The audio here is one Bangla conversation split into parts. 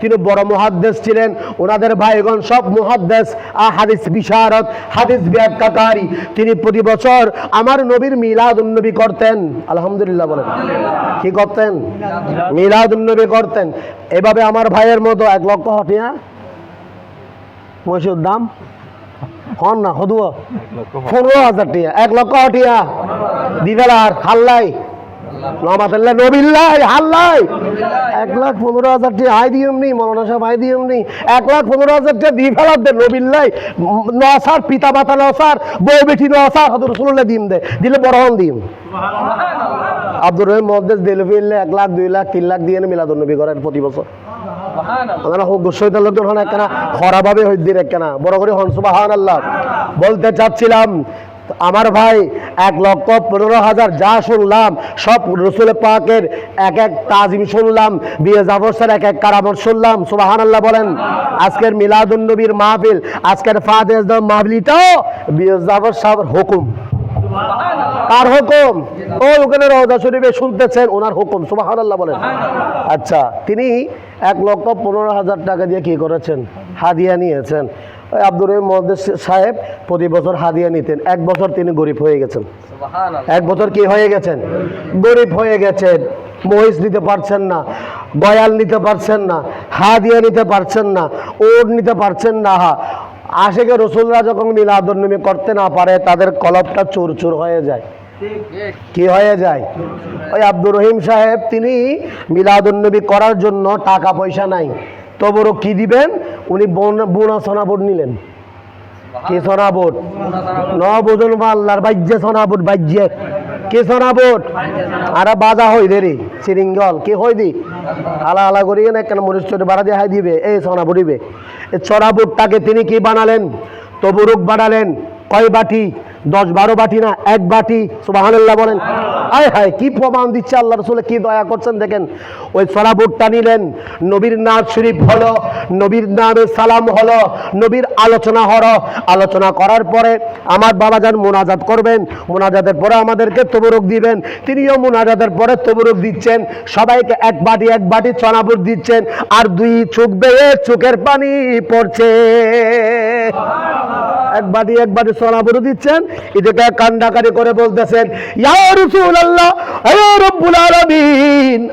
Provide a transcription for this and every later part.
তিনি বড় মুহাদ্দেস ছিলেন। ওনাদের ভাইগণ সব মুহাদ্দেস আহ, হাদিস বিশারদ হাদিস ব্যাখ্যাকারী। তিনি প্রতি বছর আমার নবীর মিলাদ উন্নবী করতেন। আলহামদুলিল্লাহ বলেন। কি করতেন? মিলাদ উন্নবী করতেন। এভাবে আমার ভাইয়ের মতো এক লক্ষ হটিয়া মহিষুর দাম? হন না হদুয়া। পনেরো হাজার টিয়া। এক লক্ষ হটিয়া দিবেলার হাল্লাই। নমাতাল্লাহ নবিল্লাই হাল্লাই। এক লাখ পনেরো হাজার টাকা আয় দিয়ম নি মৌলানা সাহেব আয় দিয়ম নি এক লাখ পনেরো হাজার টাকা দিয়ে ফেলার দে নবিল্লাই নসার পিতা মাতা নসার বউ বেটি নসার হত রসুল্লাহ দিম দে দিলে বড় হন দিম আব্দুর রহিম মহাদ্দেশ দিলে ফিরলে এক লাখ দুই লাখ তিন লাখ দিয়ে মিলাদ নবী করেন প্রতি বছর। আমরা হোক শৈতান লোকজন হন একখানা খরাভাবে একখানা বড় করে হন আল্লাহ বলতে চাচ্ছিলাম আমার ভাই এক লক্ষ পনেরো হাজার যা শুনলাম, সব রসুল পাকের এক এক তাজিম শুনলাম, বিয়ে জাফর এক এক কারামত শুনলাম সুবাহান আল্লাহ বলেন। আজকের মিলাদুন নবীর মাহফিল, আজকের ফাদেজ মাহফিলটাও বিয়ে জাফর সাহেবের হুকুম। কার হুকুম? ও ওখানে রওজা শরীফে শুনতেছেন, ওনার হুকুম, সুবহানাল্লাহ বলেন। আচ্ছা তিনি এক লক্ষ পনেরো হাজার টাকা দিয়ে কি করেছেন? হাদিয়া নিয়েছেন। আব্দুর রহিম সাহেব প্রতি বছর হাদিয়া নিতেন। এক বছর তিনি গরিব হয়ে গেছেন। এক বছর কি হয়ে গেছেন? গরিব হয়ে গেছেন। মহিষ নিতে পারছেন না গয়াল নিতে পারছেন না হাদিয়া নিতে পারছেন না ওট নিতে পারছেন না। হা আশেকে রসুলরা যখন মিলাদুন্নবী করতে না পারে তাদের কলবটা চুর চুর হয়ে যায়। কি হয়ে যায়? ওই আব্দুর রহিম সাহেব তিনি মিলাদুন্নবী করার জন্য টাকা পয়সা নাই। তবুরও কি দিবেন? উনি বোনা সোনাবোট নিলেন। কে সোনাবোট? ন বোজন আল্লাহর বাজ্যে সোনাবোট বাজ্যে কে সোনাবোট? আর বাজা হই দে সিরিঙ্গল। কে হই দি? আলা আলা করি না কেন চোর বাড়া দিয়ে হাই দিবে? এই সোনাবোট এ এই সোনাবোটটাকে তিনি কি বানালেন? তবুরুক বানালেন? কয় বাটি? দশ বারো বাটি না এক বাটি সুবাহান্লাহ বলেন। আয় হায় কি প্রমাণ দিচ্ছে আল্লাহ রসুলে কি দয়া করছেন দেখেন। ওই সরাবুটটা নিলেন নবীর নাম শরীফ হলো নবীর নামে সালাম হলো নবীর আলোচনা হলো। আলোচনা করার পরে আমার বাবা যান মোনাজাত করবেন মোনাজাতের পরে আমাদেরকে তবরক দিবেন তিনিও মোনাজাতের পরে তবরক দিচ্ছেন সবাইকে এক বাটি এক বাটি চনাবুট দিচ্ছেন আর দুই চোখ বেয়ে চোখের পানি পড়ছে। এক বাড়ি, এক বাটি সোনাবুরু দিচ্ছেন। কান্ডাকারি করে বলতেছেন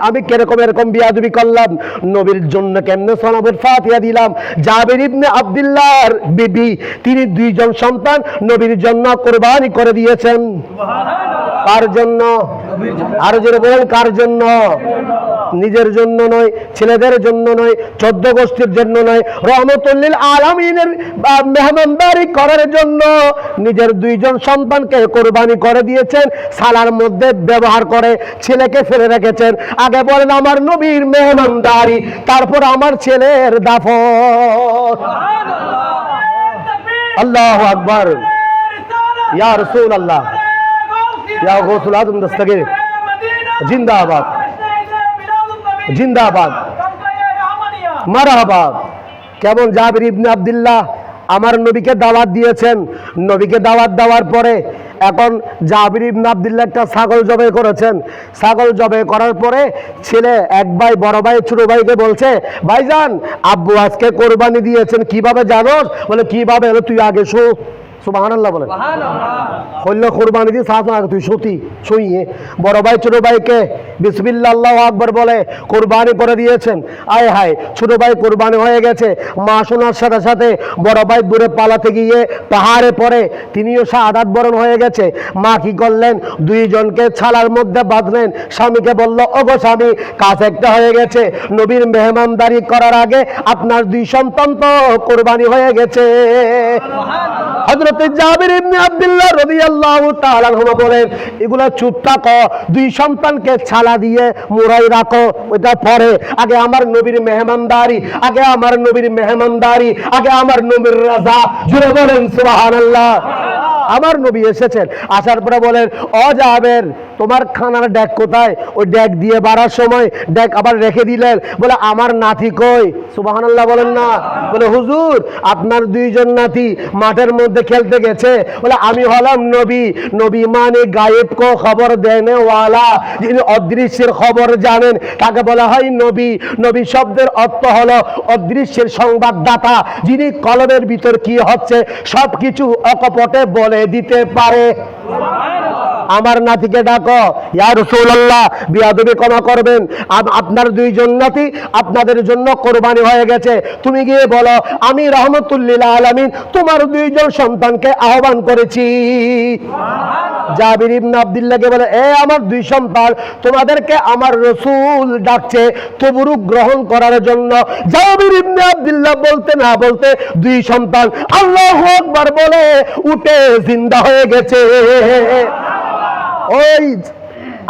আমি কীরকম এরকম বিয়াদবি করলাম, নবীর জন্য কেমনে সোনাবুর ফাতিয়া দিলাম? জাবির ইবনে আব্দুল্লাহর বিবি, তিনি দুইজন সন্তান, নবীর জন্য কোরবানি করে দিয়েছেন। কার জন্য? আরও জোরে বলেন কার জন্য? নিজের জন্য নয় ছেলেদের জন্য নয় চোদ্দ গোষ্ঠীর জন্য নয় রহমতুল্লিল আলমিনের মেহমানদারি করার জন্য নিজের দুইজন সন্তানকে কোরবানি করে দিয়েছেন সালার মধ্যে ব্যবহার করে ছেলেকে ফেলে রেখেছেন। আগে বলেন আমার নবীর মেহমানদারি তারপর আমার ছেলের দাফন। আল্লাহ আকবর। ইয়া রসুল আল্লাহ ইয়া গৌসুল আজম দস্তগীর। জিন্দাবাদ। জিন্দাবাদ। মারাহাবাদ। কেমন জাবির ইবনে আব্দুল্লাহ? আমার নবীকে দাওয়াত দিয়েছেন। নবীকে দাওয়াত দেওয়ার পরে এখন জাবির ইবনে আব্দুল্লাহ একটা ছাগল জবাই করেছেন। ছাগল জবাই করার পরে ছেলে এক ভাই, বড় ভাই, ছোট ভাইকে বলছে, ভাইজান, আব্বু আজকে কোরবানি দিয়েছেন, কীভাবে জানোস? বলে, কীভাবে? তুই আগে শো। সুবহানাল্লাহ কোরবানি দিয়ে সাত আগে তুই সতী বড় ভাই ছোট ভাইকে বিসমিল্লা আল্লাহ আকবর বলে কোরবানি করে দিয়েছেন। আয় হায় ছোট ভাই কোরবানি হয়ে গেছে। মা শোনার সাথে সাথে বড় ভাই দূরে পালাতে গিয়ে পাহাড়ে পড়ে। তিনিও বরণ হয়ে গেছে। মা কি করলেন? দুইজনকে ছালার মধ্যে বাঁধলেন। স্বামীকে বলল ওগো স্বামী কাজ একটা হয়ে গেছে। নবীর মেহমানদারি করার আগে আপনার দুই সন্তান তো কোরবানি হয়ে গেছে। জাবির ইবনে আব্দুল্লাহ রাদিয়াল্লাহু তাআলা বলেন, এগুলা চুপ থাকো, দুই সন্তানকে ছালা দিয়ে মুরাই রাখো ওটা পরে। আগে আমার নবীর মেহমানদারি, আগে আমার নবীর মেহমানদারি, আগে আমার নবীর রাজা। জুড়ে বলেন সুবহানাল্লাহ। আমার নবী এসেছেন, আসার পরে বলেন অজাবের তোমার খানার ড্যাগ কোথায়? ওই ড্যাগ দিয়ে বাড়ার সময় ড্যাগ আবার রেখে দিলেন। বলে, আমার নাতি কই? সুবাহানাল্লাহ বলেন না। বলে, হুজুর, আপনার দুইজন নাতি মাঠের মধ্যে খেলতে গেছে। বলে, আমি হলাম নবী। নবী মানে গায়েব কো খবর দেনে ওয়ালা যিনি অদৃশ্যের খবর জানেন, তাকে বলা হয় নবী। নবী শব্দের অর্থ হলো অদৃশ্যের সংবাদদাতা, যিনি কলমের ভিতর কি হচ্ছে সব কিছু অকপটে বলে দিতে পারে। আমার নাতিকে ডাকো। ইয়া রাসূলুল্লাহ, বিয়াদবি ক্ষমা করবেন। আপ- আপনার দুইজন নাতি আপনাদের জন্য কোরবানি হয়ে গেছে। তুমি গিয়ে বলো, আমি রহমতুল্লিল আলামিন, তোমার দুইজন সন্তানকে আহ্বান করেছি। জাবির আব্দুল্লাহকে বলে, এ আমার দুই সন্তান, তোমাদেরকে আমার রসুল ডাকছে, তবুরু গ্রহণ করার জন্য। জাবির ইবনে আব্দুল্লাহ বলতে না বলতে দুই সন্তান আল্লাহু বলে, উঠে জিন্দা হয়ে গেছে। ওই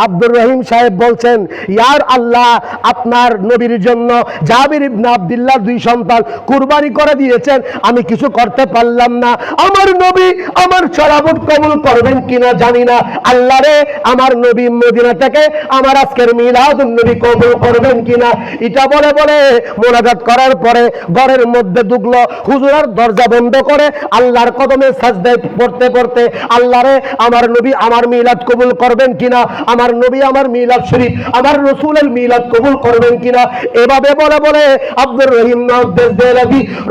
আব্দুর রহিম সাহেব বলছেন, ইয়ার আল্লাহ আপনার নবীর জন্য জাবির ইবনে আব্দুল্লাহ দুই সন্তান কুরবানি করে দিয়েছেন। আমি কিছু করতে পারলাম না। আমার নবী আমার চলাবট কবুল করবেন কিনা জানি না। আল্লাহ রে, আমার নবী মদিনা থেকে আমার আজকের মিলাদ নবী কবুল করবেন কিনা? এটা বলে বলে মোনাজাত করার পরে ঘরের মধ্যে ঢুকলো। হুজুরার দরজা বন্ধ করে আল্লাহর কদমে সাজদায় পড়তে পড়তে, আল্লাহ রে, আমার নবী আমার মিলাদ কবুল করবেন কিনা? আমার নবী আমার মিলাদ শরীফ, আমার রসুলের মিলাদ কবুল করবেন কিনা? এভাবে বলে বলে আব্দুর রহিম নাউদ্দেশ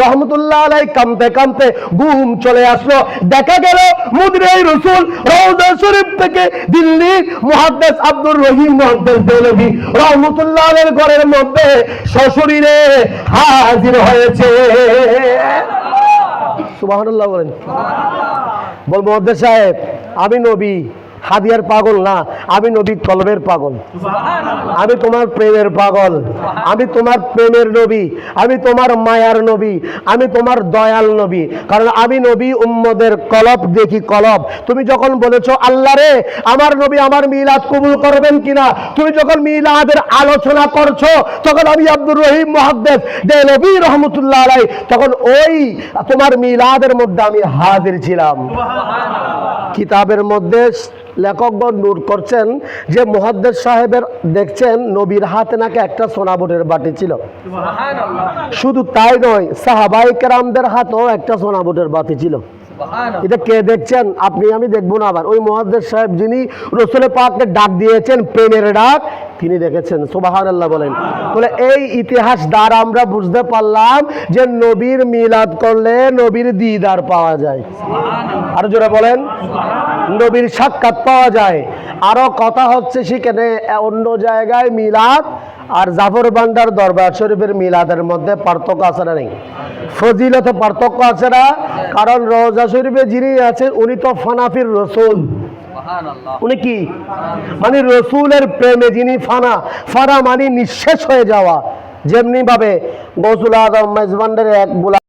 রহমতুল্লাহ আলাই কামতে কামতে ঘুম চলে আসলো। দেখা গেল মুদ্রাই রসুল রওজা শরীফ থেকে দিল্লি মুহাদ্দেস আব্দুর রহিম মুহাদ্দেস দেলাবি রহমতুল্লাহ আলের ঘরের মধ্যে সশরীরে হাজির হয়েছে। বলেন। বলব সাহেব, আমি নবী। হাদিয়ার পাগল না আমি নবী কলমের পাগল। আমি তোমার প্রেমের পাগল। আমি তোমার প্রেমের নবী। আমি তোমার মায়ার নবী। আমি তোমার দয়াল নবী। কারণ আমি নবী উম্মদের কলব দেখি কলব। তুমি যখন বলেছ আল্লাহ রে আমার নবী আমার মিলাদ কবুল করবেন কিনা? তুমি যখন মিলাদের আলোচনা করছ তখন আমি আব্দুর রহিম মহাদ্দেব দেলবী রহমতুল্লাহ আলাই তখন ওই তোমার মিলাদের মধ্যে আমি হাজির ছিলাম। কিতাবের মধ্যে লেখকগণ নোট করছেন যে মোহাদ্দেদ সাহেবের দেখছেন নবীর হাতে নাকি একটা সোনাবোটের বাটি ছিল। শুধু তাই নয় সাহাবাই কেরামদের হাতেও একটা সোনাবোটের বাটি ছিল। এটা কে দেখছেন? আপনি আমি দেখব না আবার। ওই মহাদ্দেদ সাহেব যিনি রসুলের পাককে ডাক দিয়েছেন প্রেমের ডাক তিনি দেখেছেন সোবাহান আল্লাহ বলেন। বলে এই ইতিহাস দ্বারা আমরা বুঝতে পারলাম যে নবীর মিলাদ করলে নবীর দিদার পাওয়া যায়। আরও জোরে বলেন নবীর সাক্ষাৎ পাওয়া যায়। আরও কথা হচ্ছে সেখানে অন্য জায়গায় মিলাদ আর জাফর বান্ডার দরবার শরীফের মিলাদের মধ্যে পার্থক্য আছে না নেই? ফজিলতে পার্থক্য আছে না কারণ রোজা শরীফে যিনি আছেন উনি তো ফানাফির রসুল। উনি কি? মানে রসুলের প্রেমে যিনি ফানা ফানা মানে নিঃশেষ হয়ে যাওয়া। যেমনি ভাবে গৌসুল আজম মেজবান্ডের এক গোলা